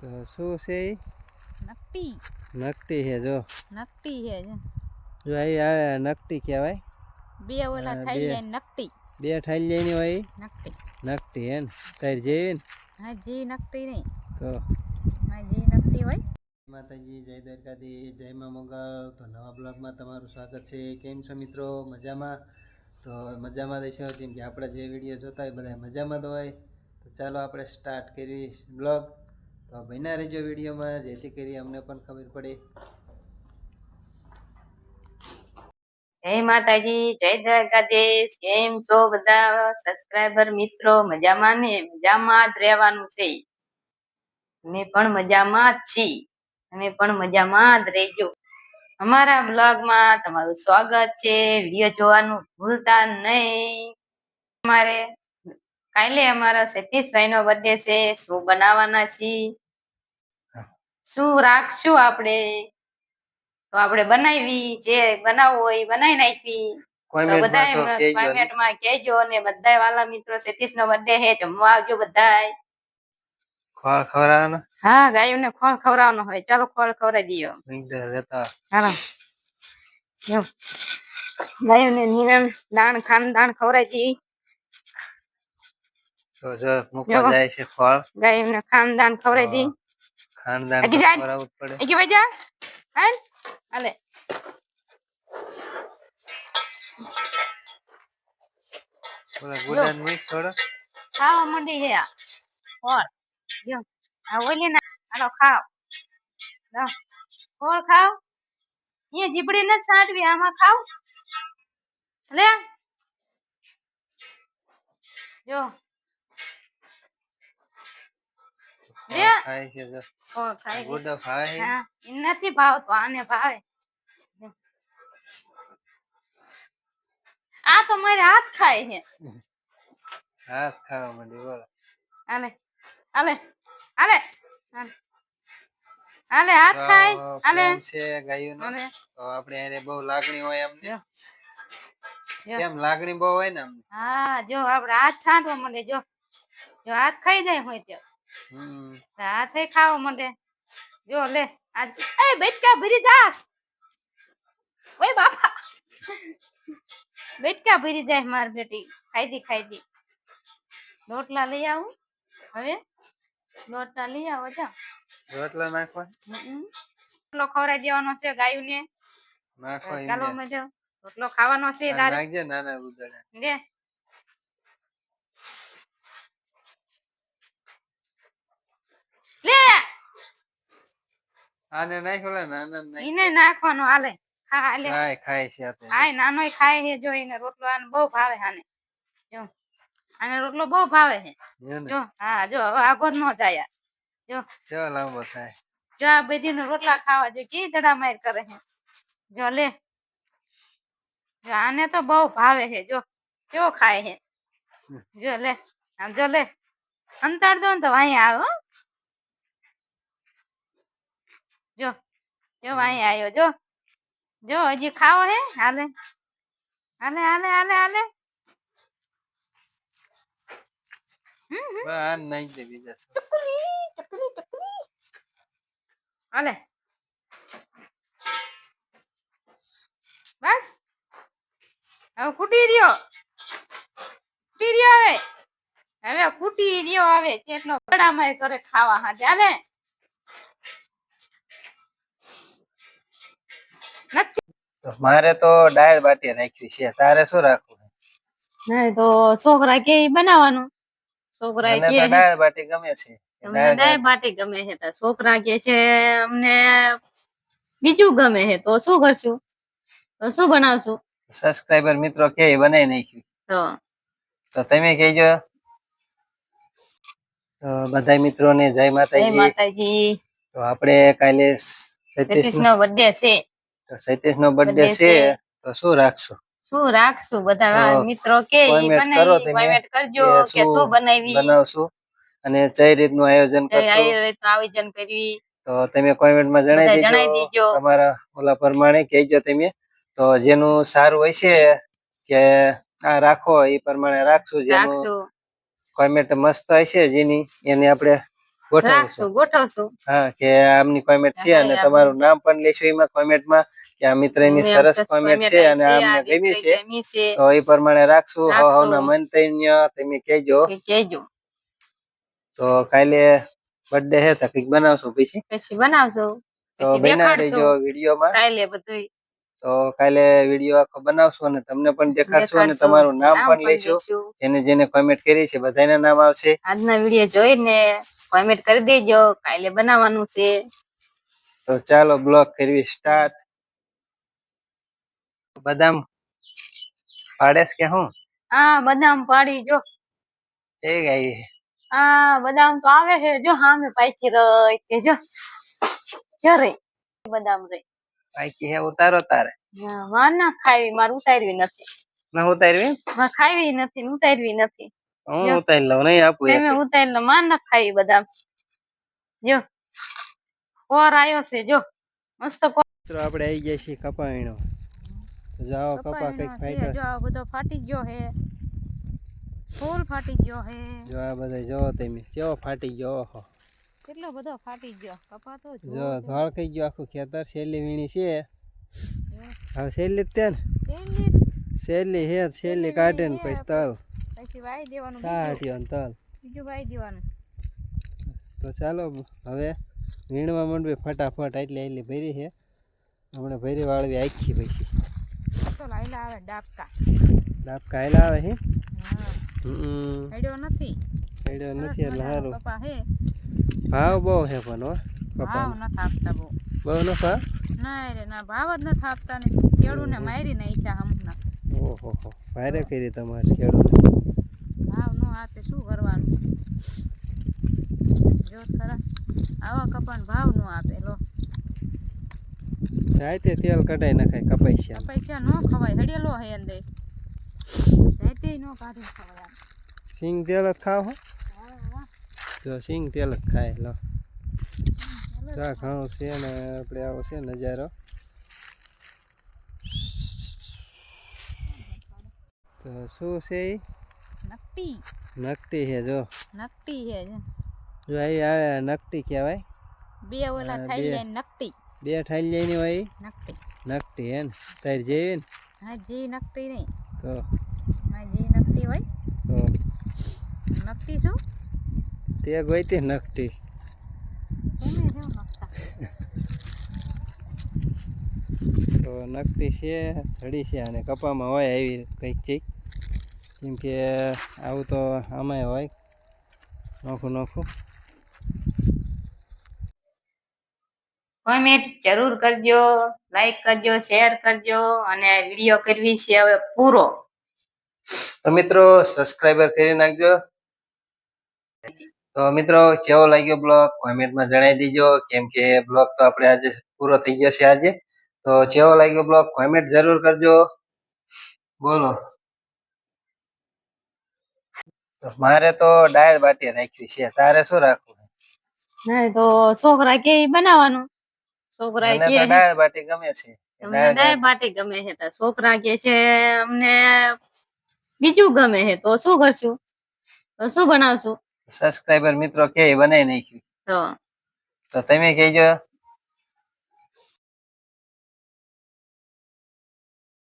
તો શું છે ઈ? નકટી. નકટી છે જો. નકટી છે જો. અહીં આવે નકટી કહેવાય. બે ઓલા થઈ. જાય નકટી. બે ઠાલિયાની હોય ઈ? નકટી. નકટી હે ને? તાર જેવી ને? હા જી નકટી નહીં. તો. હા જી નકટી હોય. માતાજી જય દ્વારકાધી જય મા મંગળ તો નવા બ્લોગમાં તમારું સ્વાગત છે. કેમ છો મિત્રો? મજામાં? તો મજામાં દેશો કેમ કે આપણે જે વીડિયો જોતા હોય બધા મજામાં તો હોય. તો ચાલો આપણે સ્ટાર્ટ કરીએ બ્લોગ. તો બન્યા રહેજો વિડીયોમાં. જેથી કરી અમને પણ ખબર પડે. જય માતાજી, જય દ્વારકાધીશ. કેમ છો બધા સબસ્ક્રાઇબર મિત્રો? મજામાં ને? મજામાં જ રહેવાનું છે. અમે પણ મજામાં જ છીએ. અમે પણ મજામાં જ રહેજો. અમારા બ્લોગમાં તમારું સ્વાગત છે. વીડિયો જોવાનું ભૂલતા નહીં. અમારે કાલે અમારા સતીશભાઈ નો બર્થડે છે શું બનાવવાના છીએ? શું રાખશું આપણે? તો આપણે બનાવી જે બનાવવું હોય એ બનાવી નાખવી. તો બધા માં કહેજો ને. બધા વાલા મિત્રો સતીશ નો બર્થડે હે જમવા આવજો ખોળ ખવડાવવાનો? હા ગાયોને ખોળ ખવડાવવાનો હોય. ચાલો ખોળ ખવડાવી નીંદર રહેતા. ગાયોને નિરણ દાણ ખાન દાણ ખવડાવી. તો જો. મૂકવા જાય છે ફળ. ગાય એમને ખાનદાન ખવડાવી દી. ખાનદાન ખવડાવવું પડે. એકી વજા હાલ. હાલે. ઓલા ગુડાન મીઠ થોડો. ખાવા મંડી છે ફળ. જો. આ ઓલી ના. હાલો ખાવ લો. ફળ ખાવ એ જીબડી નથી છાંટવી આમાં ખાવ લે. જો લે ખાય છે જો. ખોળ ખાય છે. ખાય હા નથી ભાવતો આને ભાવે. આ તો મારે હાથ ખાય છે. હાથ ખાવા માંડી બોલો. હાથ ખાય તો છે ગાયોનો. હાલે. તો આપણે એને બહુ લાગણી હોય અમને. કેમ લાગણી બહુ હોય ને અમને હા જો આપડે હાથ છાંટવા માંડે જો. જો હાથ ખાઈ જાય હોય તો હમ તો. હાથે ખાવ મને. જો લે આજ. એ બેટકા ભરી જાસ. ઓય બાપા. બેટકા ભરી જાય માર બેટી. ખાઈ દી ખાઈ દી. રોટલા લઈ આવું. હવે રોટલા લઈ આવો જા. રોટલા નાખવા. રોટલો ખવરાઈ દેવાનો છે ગાયુંને. નાખવા એમ ચાલો ને. મજો રોટલો ખાવાનો છે તારે. નાખજે નાના ઉદડા લે. લે! આને નાખ ઓલા નાના નાખ ઈને નાખવાનો હાલે. ખા હાલે. ખાય ખાય છે આ તો. આય નાનોય ખાય છે જો એને રોટલો આને બહુ ભાવે આને જો આને રોટલો બહુ ભાવે છે. જો હા જો હવે આગો જ જાય જો. કેવો લાંબો થાય. જો આ બધી નો રોટલા ખાવા જો કી દડા માર કરે છે. જો લે. જો આને તો બહુ ભાવે છે. જો કેવો ખાય છે. જો લે. આમ જો લે. અંતર દો ને તો અહીંયા આવે હો. જો જો અહીં આવ્યો જો. જો હજી ખાવો હે? હાલે. હાલે હાલે હાલે હાલે. બસ હાલે. હવે ફૂટી રહ્યો. ફૂટી રહ્યો હવે. હવે ફૂટી રહ્યો હવે. કેટલો બડામાય કરે ખાવા હાજે. હાલે નથી તો મારે તો ડાયર બાટી રાખવી છે. તારે શું રાખવું? ના તો છોકરા કે બનાવવાનું. છોકરા કે ડાયર બાટી ગમે છે. ડાયર બાટી ગમે છે તો છોકરા કે છે અમને બીજું ગમે છે તો શું કરશું? તો શું બનાવશું? સબસ્ક્રાઇબર મિત્રો કે બનાવી નાખ્યું. તો. તો તમે કહેજો. તો બધા મિત્રોને જય જય માતાજી. માતાજી. તો આપણે કાલે સતીશ નો બર્થડે છે. સતીશ નો બર્થડે છે. તો શું રાખશું? શું રાખશું? બધા મિત્રો કે કરજો શું બનાવી. બનાવશું? અને કઈ રીતનું આયોજન કરશું? આયોજન કરવી તો તમે કોમેન્ટમાં જણાવી દેજો. તમારા ઓલા પ્રમાણે કહેજો તમે. તો જેનું સારું હોય છે કે આ રાખો એ પ્રમાણે રાખશું. જેનું કોમેન્ટ મસ્ત હશે જેની એને આપણે ગોઠવશું. ગોઠવશું. હા કે આમની કોમેન્ટ છે અને તમારું નામ પણ લેશું એમાં કોમેન્ટમાં કે આ મિત્રની અમે સરસ કોમેન્ટ છે અને આમને ગમી છે. તો એ પ્રમાણે રાખશું. હવ હવના મંતવ્ય તમે કહેજો. કહેજો. તો કાલે બર્થડે હે તો કંઈક બનાવશું પછી? પછી બનાવજો. તો પછી બના રહેજો દેખાડશું વિડીયોમાં. કાલે બધું તો કાલે વીડિયો આખો બનાવશું અને તમને પણ દેખાડશું અને તમારું નામ પણ લઈશું. જેને જેને કોમેન્ટ કરી છે બધાના નામ આવશે. આજના વીડિયો જોઈને કોમેન્ટ કરી દેજો. કાલે બનાવવાનું છે. તો ચાલો બ્લોગ કરવી સ્ટાર્ટ બદામ પાડેસ કે હું? હા બદામ પાડી જો. એ ગઈ હા બદામ તો આવે છે. જો સામે પાઈથી રહી છે. જો. જો રહી બદામ રહી બાકી હે ઉતારો તારે. હા, ના ખાવી મારે ઉતારવી નથી. ના ઉતારવી મારે ખાવી નથી ને ઉતારવી નથી. હું ઉતારી લઉં નહીં આપું. તમે ઉતારી લો માં ના ખાવી બધા જો. કોર આયો છે જો. મસ્ત કોર આપણે આવી ગયા છીએ કપાવીનો. જાઓ કપા કંઈક ફાઈટર જો આ બધો ફાટી ગયો હે ફૂલ ફાટી ગયો હે જો આ બધા જો તમે કેવો ફાટી ગયો ઓહો. કેટલો બધો ફાટી ગયો? કપાતો જો ધોળ કઈ ગયો આખું ખેતર શેલી વીણી છે. હવે શેલી જ ત્યાં શેલી હે શેલી કાઢે ને પછી તલ. પછી વાઈ દેવાનું સા ને તલ. બીજું વાઈ દેવાનું. તો ચાલો હવે વીણવા માંડવી ફટાફટ એટલે એટલી ભરી છે. હમણાં ભરી વાળવી આખી પછી. તો લાઈલા આવે ડાબકા. ડાબકા કાયલા આવે હા? હમ. નથી. પડ્યો નથી એટલે સારું ભાવ બહુ હે પણ હો ભાવ નથી આપતા બહુ. બહુ ન ભાવ ના રે ના ભાવ જ નથી આપતા ને ખેડૂને મારી નાખ્યા હમણાં. ઓહો હો ભારે કરી તમારે ખેડૂત. ભાવ નો આપે શું કરવાનું? જો ખરા આવા કપાન ભાવ નો આપે લો. જાતે તેલ કઢાઈ નખાય કપાઈ પૈસા નો ખવાય હડેલો હે અંદર. જાય તે નો કાઢી ખવાય. સિંગ તેલ ખાવ હા. જો સિંગ તેલ જ ખાય લો. ચા જા છે ને આપણે આવો છે નજારો. તો શું છે નકટી. નકટી છે જો. નકટી છે જો. જો અહીં આવે નકટી કહેવાય. બે ઓલા થઈ જાય નકટી. બે ઠાઈ જાય ને હોય નકટી. નકટી હે ને? તારી જેવી ને? હા જી નકટી નહીં. તો. હા જી નકટી હોય. તો. નકટી શું? તે ગોઈતી નકટી તમે તો નકટી છે ધડી છે અને કપામાં હોય આવી કંઈક ચીક. કેમ કે આવું તો આમાંય હોય. નોખું નોખું. કોમેન્ટ જરૂર કરજો લાઈક કરજો શેર કરજો અને વીડિયો કરવી છે હવે પૂરો. તો મિત્રો સબસ્ક્રાઈબર કરી નાખજો. તો મિત્રો કેવો લાગ્યો બ્લોગ? કોમેન્ટમાં જણાવી દીજો. કેમ કે બ્લોગ તો આપણે આજે પૂરો થઈ ગયો છે આજે. તો કેવો લાગ્યો બ્લોગ? કોમેન્ટ જરૂર કરજો. બોલો. મારે તો ડાયર બાટી રાખવી છે. તારે શું રાખવું? નહીં તો છોકરા કે બનાવવાનું. છોકરા કે ડાયર બાટી ગમે છે. તમને બાટી ગમે છે. તો છોકરા કે છે અમને બીજું ગમે છે. તો શું કરશું? તો શું બનાવશું? સબસ્ક્રાઈબર મિત્રો કે બનાવી નાખ્યું? તો. તો તમે કહેજો.